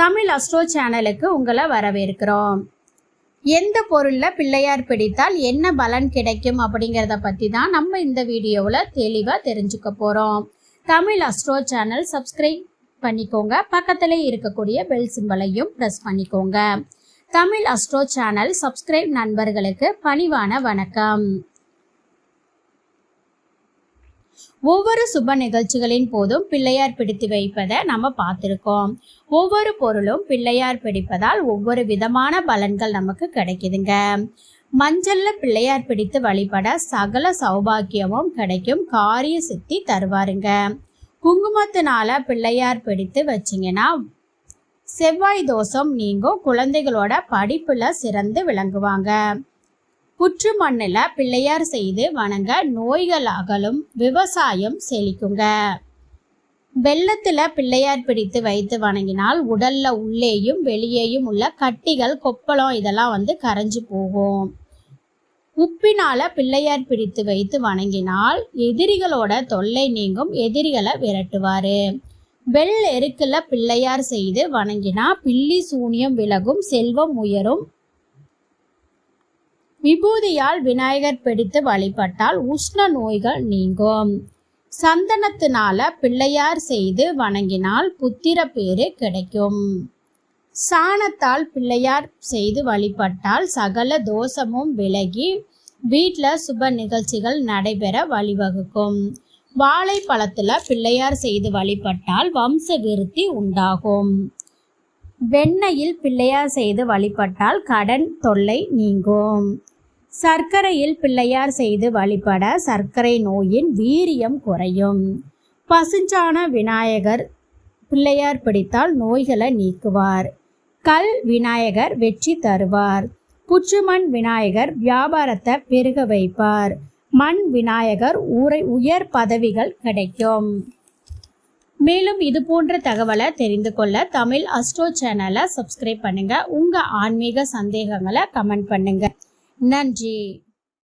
Tamil astro சேனலுக்கு உங்களை வரவேற்கிறோம். எந்த பொருளில் பிள்ளையார் பிடித்தால் என்ன பலன் கிடைக்கும் அப்படிங்கிறத பற்றி தான் நம்ம இந்த வீடியோவில் தெளிவாக தெரிஞ்சுக்க போகிறோம் தமிழ் அஸ்ட்ரோ சேனல் சப்ஸ்கிரைப் பண்ணிக்கோங்க. பக்கத்தில் இருக்கக்கூடிய பெல் சிம்பலையும் ப்ரெஸ் பண்ணிக்கோங்க. தமிழ் அஸ்ட்ரோ சேனல் சப்ஸ்கிரைப் நண்பர்களுக்கு பணிவான வணக்கம். ஒவ்வொரு சுப நிகழ்ச்சிகளின் போதும் பிள்ளையார் பிடித்து வைப்பதை நம்ம பார்த்துருக்கோம். ஒவ்வொரு பொருளும் பிள்ளையார் பிடிப்பதால் ஒவ்வொரு விதமான பலன்கள் நமக்கு கிடைக்குதுங்க. மஞ்சள்ல பிள்ளையார் பிடித்து வழிபட சகல சௌபாக்கியமும் கிடைக்கும் காரிய சித்தி தருவாருங்க. குங்குமத்தினால பிள்ளையார் பிடித்து வச்சிங்கன்னா செவ்வாய் தோஷம் நீங்கும் குழந்தைகளோட படிப்புல சிறந்து விளங்குவாங்க. புற்று மண்ணில் பிள்ளையார் செய்து வணங்க நோய்கள் அகலும் விவசாயம் செழிக்குங்க. வெள்ளத்தில் பிள்ளையார் பிடித்து வைத்து வணங்கினால் உடல்ல உள்ளேயும் வெளியேயும் உள்ள கட்டிகள் கொப்பளம் இதெல்லாம் வந்து கரைஞ்சு போகும். உப்பினால பிள்ளையார் பிடித்து வைத்து வணங்கினால் எதிரிகளோட தொல்லை நீங்கும் எதிரிகளை விரட்டுவாரு. வெள்ளெருக்கில் பிள்ளையார் செய்து வணங்கினா பில்லி சூனியம் விலகும் செல்வம் உயரும் விபூதியால் விநாயகர் பிடித்து வழிபட்டால் உஷ்ண நோய்கள் நீங்கும். சந்தனத்தினால பிள்ளையார் செய்து வணங்கினால் புத்திர பேரு கிடைக்கும். சாணத்தால் பிள்ளையார் செய்து வழிபட்டால் சகல தோஷமும் விலகி வீட்டில் சுப நிகழ்ச்சிகள் நடைபெற வழிவகுக்கும். வாழைப்பழத்தில் பிள்ளையார் செய்து வழிபட்டால் வம்ச விருத்தி உண்டாகும். வெண்ணெயில் பிள்ளையார் செய்து வழிபட்டால் கடன் தொல்லை நீங்கும். சர்க்கரையில் பிள்ளையார் செய்து வழிபட சர்க்கரை நோயின் வீரியம் குறையும். பசுஞ்சான விநாயகர் பிள்ளையார் பிடித்தால் நோய்களை நீக்குவார். கல் விநாயகர் வெற்றி தருவார். புற்றுமண் விநாயகர் வியாபாரத்தை பெருக வைப்பார். மண் விநாயகர் உரை உயர் பதவிகள் கிடைக்கும். மேலும் இது போன்ற தகவலை தெரிந்து கொள்ள தமிழ் அஸ்ட்ரோ சேனலை சப்ஸ்கிரைப் பண்ணுங்க. உங்க ஆன்மீக சந்தேகங்களை கமெண்ட் பண்ணுங்க. நன்றி.